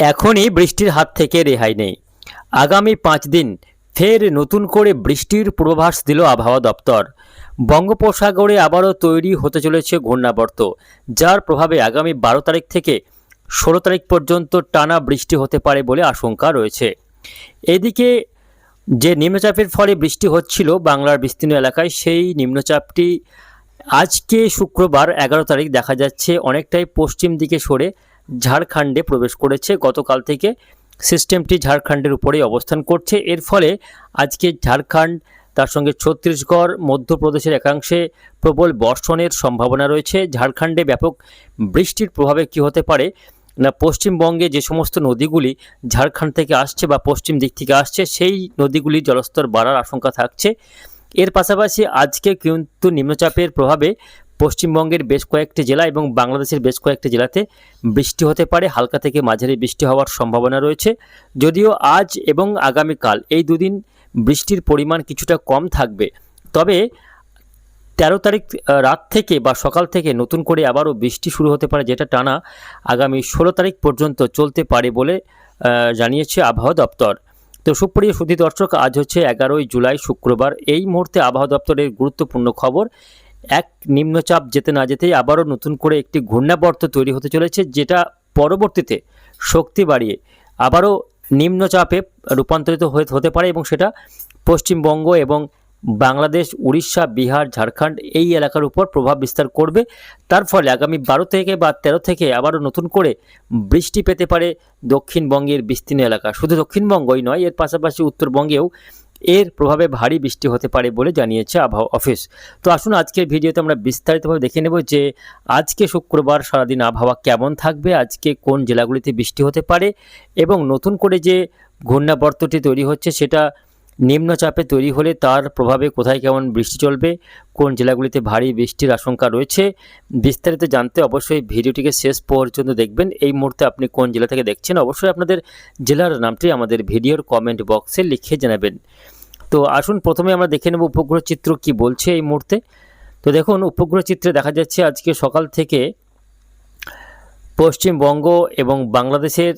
এখনই বৃষ্টির হাত থেকে রেহাই নেই। আগামী পাঁচ দিন ফের নতুন করে বৃষ্টির পূর্বাভাস দিল আবহাওয়া দপ্তর। বঙ্গোপসাগরে আবারও তৈরি হতে চলেছে ঘূর্ণাবর্ত, যার প্রভাবে আগামী বারো তারিখ থেকে ষোলো তারিখ পর্যন্ত টানা বৃষ্টি হতে পারে বলে আশঙ্কা রয়েছে। এদিকে যে নিম্নচাপের ফলে বৃষ্টি হচ্ছিল বাংলার বিস্তীর্ণ এলাকায়, সেই নিম্নচাপটি আজকে শুক্রবার এগারো তারিখ দেখা যাচ্ছে অনেকটাই পশ্চিম দিকে সরে ঝাড়খণ্ডে প্রবেশ করেছে। গতকাল থেকে সিস্টেমটি ঝাড়খণ্ডের উপরেই অবস্থান করছে। এর ফলে আজকে ঝাড়খণ্ড, তার সঙ্গে ছত্তিশগড়, মধ্যপ্রদেশের একাংশে প্রবল বর্ষণের সম্ভাবনা রয়েছে। ঝাড়খণ্ডে ব্যাপক বৃষ্টির প্রভাবে কি হতে পারে না পশ্চিমবঙ্গে যে সমস্ত নদীগুলি ঝাড়খণ্ড থেকে আসছে বা পশ্চিম দিক থেকে আসছে, সেই নদীগুলির জলস্তর বাড়ার আশঙ্কা থাকছে। এর পাশাপাশি আজকে কিন্তু নিম্নচাপের প্রভাবে পশ্চিমবঙ্গের বেশ কয়েকটি জেলা এবং বাংলাদেশের বেশ কয়েকটি জেলাতে বৃষ্টি হতে পারে। হালকা থেকে মাঝারি বৃষ্টি হওয়ার সম্ভাবনা রয়েছে। যদিও আজ এবং আগামীকাল এই দুদিন বৃষ্টির পরিমাণ কিছুটা কম থাকবে। তবে তেরো তারিখ রাত থেকে বা সকাল থেকে নতুন করে আবারও বৃষ্টি শুরু হতে পারে, যেটা টানা আগামী ষোলো তারিখ পর্যন্ত চলতে পারে বলে জানিয়েছে আবহাওয়া দপ্তর। তো সুপ্রিয় সুধী দর্শক, আজ হচ্ছে এগারোই জুলাই, শুক্রবার। এই মুহূর্তে আবহাওয়া দপ্তরের গুরুত্বপূর্ণ খবর এক নিম্নচাপ যেতে না যেতেই আবারও নতুন করে একটি ঘূর্ণাবর্ত তৈরি হতে চলেছে, যেটা পরবর্তীতে শক্তি বাড়িয়ে আবারও নিম্নচাপে রূপান্তরিত হতে পারে এবং সেটা পশ্চিমবঙ্গ এবং বাংলাদেশ, উড়িষ্যা, বিহার, ঝাড়খণ্ড এই এলাকার উপর প্রভাব বিস্তার করবে। তার ফলে আগামী বারো থেকে বা তেরো থেকে আবারও নতুন করে বৃষ্টি পেতে পারে দক্ষিণবঙ্গের বিস্তীর্ণ এলাকা। শুধু দক্ষিণবঙ্গই নয়, এর পাশাপাশি উত্তরবঙ্গেও এর প্রভাবে ভারী বৃষ্টি হতে পারে বলে জানিয়েছে আবহাওয়া অফিস। তো আসুন আজকের ভিডিওতে আমরা বিস্তারিতভাবে দেখে নেব যে আজকে শুক্রবার সারাদিন আবহাওয়া কেমন থাকবে, আজকে কোন জেলাগুলিতে বৃষ্টি হতে পারে এবং নতুন করে যে ঘূর্ণাবর্তটি তৈরি হচ্ছে সেটা নিম্নচাপে তৈরি হলে তার প্রভাবে কোথায় কেমন বৃষ্টি চলবে, কোন জেলাগুলিতে ভারী বৃষ্টির আশঙ্কা রয়েছে, বিস্তারিত জানতে অবশ্যই ভিডিওটিকে শেষ পর্যন্ত দেখবেন। এই মুহূর্তে আপনি কোন জেলা থেকে দেখছেন, অবশ্যই আপনাদের জেলার নামটি আমাদের ভিডিওর কমেন্ট বক্সে লিখে জানাবেন। তো আসুন, প্রথমে আমরা দেখে নেব উপগ্রহ চিত্র কি বলছে এই মুহূর্তে। তো দেখুন, উপগ্রহ চিত্রে দেখা যাচ্ছে আজকে সকাল থেকে পশ্চিমবঙ্গ এবং বাংলাদেশের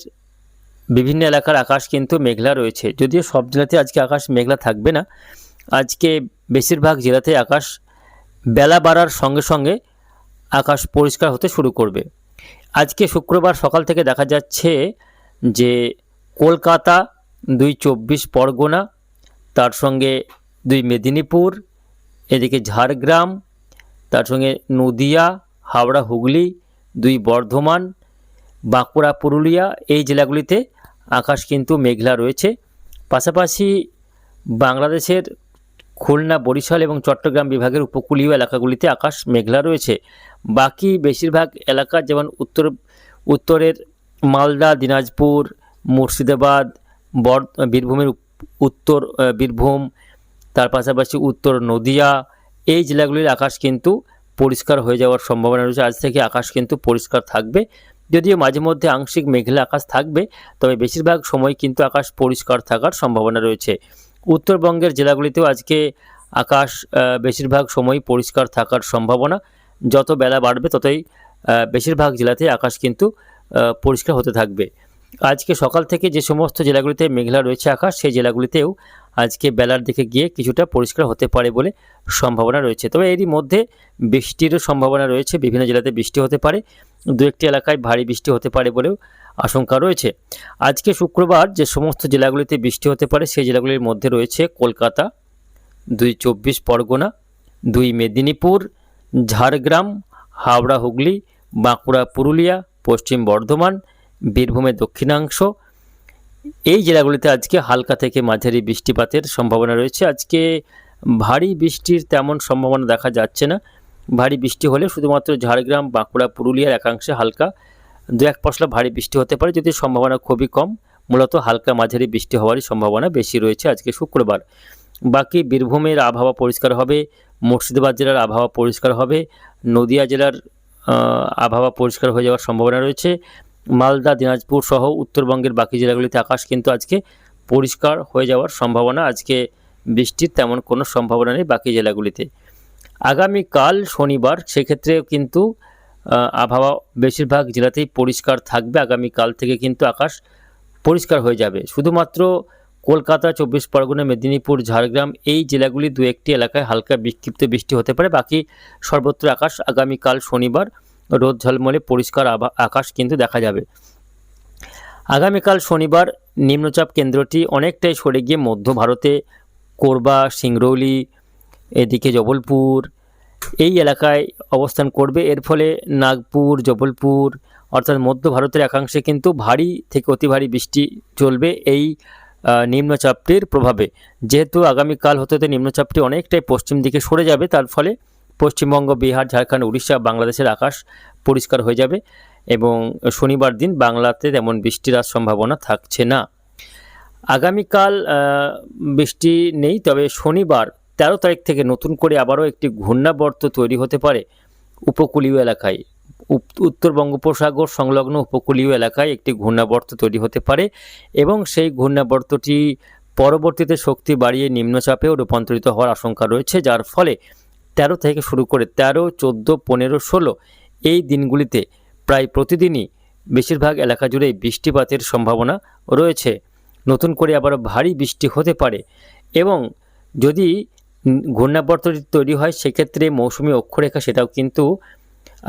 বিভিন্ন এলাকার আকাশ কিন্তু মেঘলা রয়েছে। যদিও সব জেলাতে আজকে আকাশ মেঘলা থাকবে না। আজকে বেশিরভাগ জেলাতে আকাশ বেলা বাড়ার সঙ্গে সঙ্গে আকাশ পরিষ্কার হতে শুরু করবে। আজকে শুক্রবার সকাল থেকে দেখা যাচ্ছে যে কলকাতা দুই চব্বিশ পরগনা, তার সঙ্গে দুই মেদিনীপুর, এদিকে ঝাড়গ্রাম, তার সঙ্গে নদিয়া, হাওড়া, হুগলি, দুই বর্ধমান, বাঁকুড়া, পুরুলিয়া এই জেলাগুলিতে আকাশ কিন্তু মেঘলা রয়েছে। পাশাপাশি বাংলাদেশের খুলনা, বরিশাল এবং চট্টগ্রাম বিভাগের উপকূলীয় এলাকাগুলিতে আকাশ মেঘলা রয়েছে। বাকি বেশিরভাগ এলাকা যেমন উত্তর, উত্তরের মালদা, দিনাজপুর, মুর্শিদাবাদ বর বীরভূমের উত্তর বীরভূম, তার পাশাপাশি উত্তর নদিয়া, এই জেলাগুলির আকাশ কিন্তু পরিষ্কার হয়ে যাওয়ার সম্ভাবনা রয়েছে। আজ থেকে আকাশ কিন্তু পরিষ্কার থাকবে। যদিও মাঝে মধ্যে আংশিক মেঘলা আকাশ থাকবে, তবে বেশিরভাগ সময় কিন্তু আকাশ পরিষ্কার থাকার সম্ভাবনা রয়েছে। উত্তরবঙ্গের জেলাগুলিতেও আজকে আকাশ বেশিরভাগ সময় পরিষ্কার থাকার সম্ভাবনা। যত বেলা বাড়বে ততই বেশিরভাগ জেলাতে আকাশ কিন্তু পরিষ্কার হতে থাকবে। আজকে সকাল থেকে যে সমস্ত জেলাগুলিতে মেঘলা রয়েছে আকাশ, সেই জেলাগুলিতেও আজকে বেলার দিকে গিয়ে কিছুটা পরিষ্কার হতে পারে বলে সম্ভাবনা রয়েছে। তবে এরই মধ্যে বৃষ্টিরও সম্ভাবনা রয়েছে। বিভিন্ন জেলাতে বৃষ্টি হতে পারে। দু একটি এলাকায় ভারী বৃষ্টি হতে পারে বলেও আশঙ্কা রয়েছে। আজকে শুক্রবার যে সমস্ত জেলাগুলিতে বৃষ্টি হতে পারে, সেই জেলাগুলির মধ্যে রয়েছে কলকাতা, দুই চব্বিশ পরগনা, দুই মেদিনীপুর, ঝাড়গ্রাম, হাওড়া, হুগলি, বাঁকুড়া, পুরুলিয়া, পশ্চিম বর্ধমান বীরভূমের দক্ষিণাংশ। এই জেলাগুলিতে আজকে হালকা থেকে মাঝারি বৃষ্টিপাতের সম্ভাবনা রয়েছে। আজকে ভারী বৃষ্টির তেমন সম্ভাবনা দেখা যাচ্ছে না। ভারী বৃষ্টি হলে শুধুমাত্র ঝাড়গ্রাম, বাঁকুড়া, পুরুলিয়ার একাংশে হালকা দু এক পশলা ভারী বৃষ্টি হতে পারে যদি সম্ভাবনা খুবই কম। মূলত হালকা মাঝারি বৃষ্টি হওয়ারই সম্ভাবনা বেশি রয়েছে আজকে শুক্রবার। বাকি বীরভূমের আবহাওয়া পরিষ্কার হবে, মুর্শিদাবাদ জেলার আবহাওয়া পরিষ্কার হবে, নদিয়া জেলার আবহাওয়া পরিষ্কার হয়ে যাওয়ার সম্ভাবনা রয়েছে। মালদা, দিনাজপুর সহ উত্তরবঙ্গের বাকি জেলাগুলিতে আকাশ কিন্তু আজকে পরিষ্কার হয়ে যাওয়ার সম্ভাবনা, আজকে বৃষ্টির তেমন কোনো সম্ভাবনা নেই বাকি জেলাগুলিতে। আগামীকাল শনিবার, সেক্ষেত্রে কিন্তু আবহাওয়া বেশিরভাগ জেলাতেই পরিষ্কার থাকবে। আগামীকাল থেকে কিন্তু আকাশ পরিষ্কার হয়ে যাবে। শুধুমাত্র কলকাতা, চব্বিশ পরগনা, মেদিনীপুর, ঝাড়গ্রাম এই জেলাগুলি দু একটি এলাকায় হালকা বিক্ষিপ্ত বৃষ্টি হতে পারে। বাকি সর্বত্র আকাশ আগামীকাল শনিবার রোদ ঝলমলে পরিষ্কার আকাশ কিন্তু দেখা যাবে। আগামীকাল শনিবার নিম্নচাপ কেন্দ্রটি অনেকটাই সরে গিয়ে মধ্য ভারতে, কোরবা, সিংরৌলি এদিকে জবলপুর, এই এলাকায় অবস্থান করবে। এর ফলে নাগপুর, জবলপুর, অর্থাৎ মধ্য ভারতের একাংশে কিন্তু ভারী থেকে অতি ভারী বৃষ্টি চলবে এই নিম্নচাপটির প্রভাবে। যেহেতু আগামীকাল হতে হতে নিম্নচাপটি অনেকটাই পশ্চিম দিকে সরে যাবে, তার ফলে পশ্চিমবঙ্গ, বিহার, ঝাড়খণ্ড, উড়িষ্যা, বাংলাদেশের আকাশ পরিষ্কার হয়ে যাবে এবং শনিবার দিন বাংলাতে তেমন বৃষ্টির আর সম্ভাবনা থাকছে না। আগামীকাল বৃষ্টি নেই, তবে শনিবার তেরো তারিখ থেকে নতুন করে আবারও একটি ঘূর্ণাবর্ত তৈরি হতে পারে উপকূলীয় এলাকায়। উত্তর বঙ্গোপসাগর সংলগ্ন উপকূলীয় এলাকায় একটি ঘূর্ণাবর্ত তৈরি হতে পারে এবং সেই ঘূর্ণাবর্তটি পরবর্তীতে শক্তি বাড়িয়ে নিম্নচাপেও রূপান্তরিত হওয়ার আশঙ্কা রয়েছে, যার ফলে তেরো থেকে শুরু করে তেরো, চোদ্দ, পনেরো, ষোলো এই দিনগুলিতে প্রায় প্রতিদিনই বেশিরভাগ এলাকা জুড়ে বৃষ্টিপাতের সম্ভাবনা রয়েছে। নতুন করে আবারও ভারী বৃষ্টি হতে পারে এবং যদি উম, ঘূর্ণাবর্তটি তৈরি হয় সেক্ষেত্রে মৌসুমি অক্ষরেখা সেটাও কিন্তু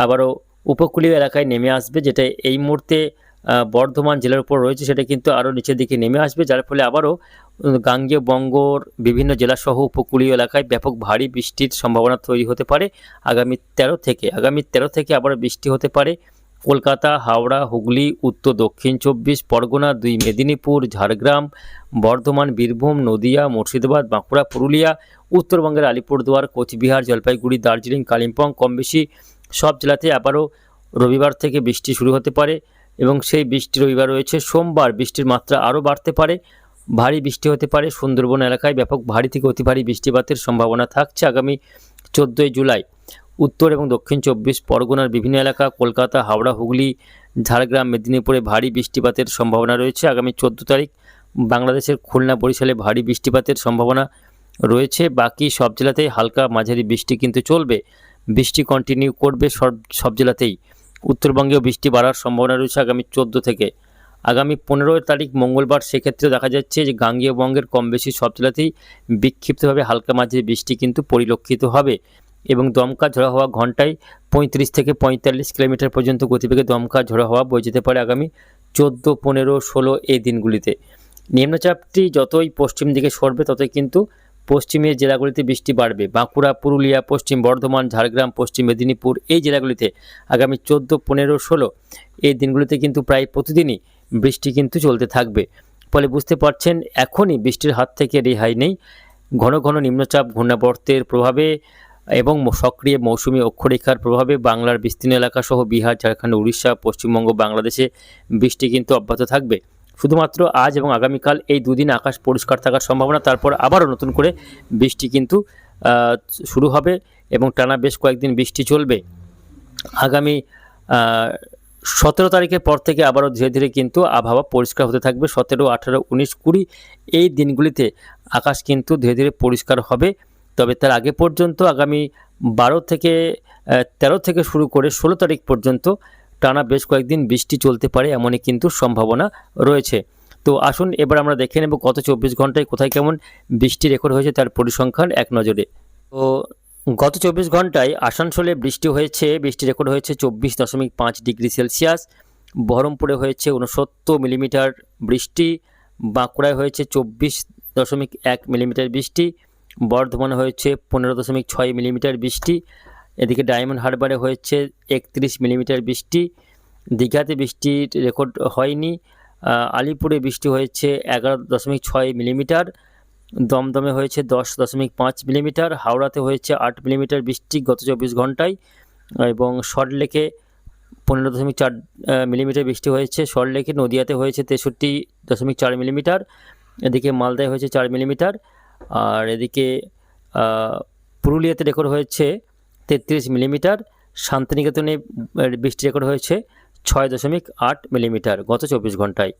আবারও উপকূলীয় এলাকায় নেমে আসবে যেটা এই মুহূর্তে বর্ধমান জেলার উপর রয়েছে সেটা কিন্তু আরও নিচের দিকে নেমে আসবে যার ফলে আবারও গাঙ্গেয় বঙ্গর বিভিন্ন জেলাসহ উপকূলীয় এলাকায় ব্যাপক ভারী বৃষ্টির সম্ভাবনা তৈরি হতে পারে। আগামী তেরো থেকে আগামী তেরো থেকে আবারও বৃষ্টি হতে পারে। কলকাতা, হাওড়া, হুগলি, উত্তর দক্ষিণ চব্বিশ, পরগনা দুই, মেদিনীপুর, ঝাড়গ্রাম, বর্ধমান, বীরভূম, নদিয়া, মুর্শিদাবাদ, বাঁকুড়া, পুরুলিয়া, উত্তরবঙ্গের আলিপুরদুয়ার, কোচবিহার, জলপাইগুড়ি, দার্জিলিং, কালিম্পং, কম বেশি সব জেলাতে আবারও রবিবার থেকে বৃষ্টি শুরু হতে পারে এবং সেই বৃষ্টি রবিবার রয়েছে। সোমবার বৃষ্টির মাত্রা আরও বাড়তে পারে, ভারী বৃষ্টি হতে পারে। সুন্দরবন এলাকায় ব্যাপক ভারী থেকে অতি ভারী বৃষ্টিপাতের সম্ভাবনা থাকছে আগামী চোদ্দোই জুলাই। উত্তর এবং দক্ষিণ চব্বিশ পরগনার বিভিন্ন এলাকা, কলকাতা, হাওড়া, হুগলি, ঝাড়গ্রাম, মেদিনীপুরে ভারী বৃষ্টিপাতের সম্ভাবনা রয়েছে। আগামী চোদ্দ তারিখ বাংলাদেশের খুলনা বরিশালে ভারী বৃষ্টিপাতের সম্ভাবনা রয়েছে। বাকি সব জেলাতেই হালকা মাঝারি বৃষ্টি কিন্তু চলবে। বৃষ্টি কন্টিনিউ করবে সব সব জেলাতেই। উত্তরবঙ্গেও বৃষ্টি বাড়ার সম্ভাবনা রয়েছে আগামী চোদ্দ থেকে। আগামী পনেরো তারিখ মঙ্গলবার সেক্ষেত্রে দেখা যাচ্ছে যে গাঙ্গেয় বঙ্গের কম বেশি সব জেলাতেই বিক্ষিপ্তভাবে হালকা মাঝারি বৃষ্টি কিন্তু পরিলক্ষিত হবে। এবং দমকা ঝোড়ো হওয়া ঘন্টায় পঁয়ত্রিশ থেকে পঁয়তাল্লিশ কিলোমিটার পর্যন্ত গতিবেগে দমকা ঝোড়ো হওয়া বয়ে যেতে পারে আগামী চোদ্দ, পনেরো, ষোলো এই দিনগুলিতে। নিম্নচাপটি যতই পশ্চিম দিকে সরবে, ততই কিন্তু পশ্চিমের জেলাগুলিতে বৃষ্টি বাড়বে। বাঁকুড়া, পুরুলিয়া, পশ্চিম বর্ধমান, ঝাড়গ্রাম, পশ্চিম মেদিনীপুর এই জেলাগুলিতে আগামী চোদ্দ, পনেরো, ষোলো এই দিনগুলিতে কিন্তু প্রায় প্রতিদিনই বৃষ্টি কিন্তু চলতে থাকবে। ফলে বুঝতে পারছেন, এখনই বৃষ্টির হাত থেকে রেহাই নেই। ঘন ঘন নিম্নচাপ, ঘূর্ণাবর্তের প্রভাবে এবং সক্রিয় মৌসুমি অক্ষরেখার প্রভাবে বাংলার বিস্তীর্ণ এলাকা সহ বিহার, ঝাড়খণ্ড, উড়িষ্যা, পশ্চিমবঙ্গ, বাংলাদেশে বৃষ্টি কিন্তু অব্যাহত থাকবে। শুধুমাত্র আজ এবং আগামীকাল এই দুদিন আকাশ পরিষ্কার থাকার সম্ভাবনা, তারপর আবারও নতুন করে বৃষ্টি কিন্তু শুরু হবে এবং টানা বেশ কয়েকদিন বৃষ্টি চলবে। আগামী সতেরো তারিখের পর থেকে আবারও ধীরে ধীরে কিন্তু আবহাওয়া পরিষ্কার হতে থাকবে। সতেরো, আঠারো, উনিশ, কুড়ি এই দিনগুলিতে আকাশ কিন্তু ধীরে ধীরে পরিষ্কার হবে। তবে তার আগে পর্যন্ত আগামী বারো থেকে আহ, তেরো থেকে শুরু করে ষোলো তারিখ পর্যন্ত টানা বেশ কয়েকদিন বৃষ্টি চলতে পারে এমনই কিন্তু সম্ভাবনা রয়েছে। তো আসুন এবার আমরা দেখে নেব গত চব্বিশ ঘন্টায় কোথায় কেমন বৃষ্টি রেকর্ড হয়েছে তার পরিসংখ্যান এক নজরে। তো গত চব্বিশ ঘন্টায় আসানসোলে বৃষ্টি হয়েছে বৃষ্টি রেকর্ড হয়েছে চব্বিশ দশমিক পাঁচ ডিগ্রি সেলসিয়াস। বহরমপুরে হয়েছে উনসত্তর মিলিমিটার বৃষ্টি বাঁকুড়ায় হয়েছে চব্বিশ দশমিক এক মিলিমিটার বৃষ্টি। বর্ধমানে হয়েছে পনেরো দশমিক ছয় মিলিমিটার বৃষ্টি, এদিকে ডায়মন্ড হারবারে হয়েছে একত্রিশ মিলিমিটার বৃষ্টি, দীঘাতে বৃষ্টির রেকর্ড হয়নি আলিপুরে বৃষ্টি হয়েছে এগারো দশমিক ছয় মিলিমিটার, দমদমে হয়েছে দশ দশমিক পাঁচ মিলিমিটার, হাওড়াতে হয়েছে আট মিলিমিটার বৃষ্টি গত চব্বিশ ঘন্টায়, এবং সল্টলেকে পনেরো দশমিক চার মিলিমিটার বৃষ্টি হয়েছে, সল্টলেকে নদিয়াতে হয়েছে তেষট্টি দশমিক চার মিলিমিটার, এদিকে মালদায় হয়েছে চার মিলিমিটার আর এদিকে পুরুলিয়াতে রেকর্ড হয়েছে তেত্রিশ মিলিমিটার শান্তিনিকেতনে বৃষ্টি রেকর্ড হয়েছে ছয় দশমিক আট মিলিমিটার গত চব্বিশ ঘন্টায়।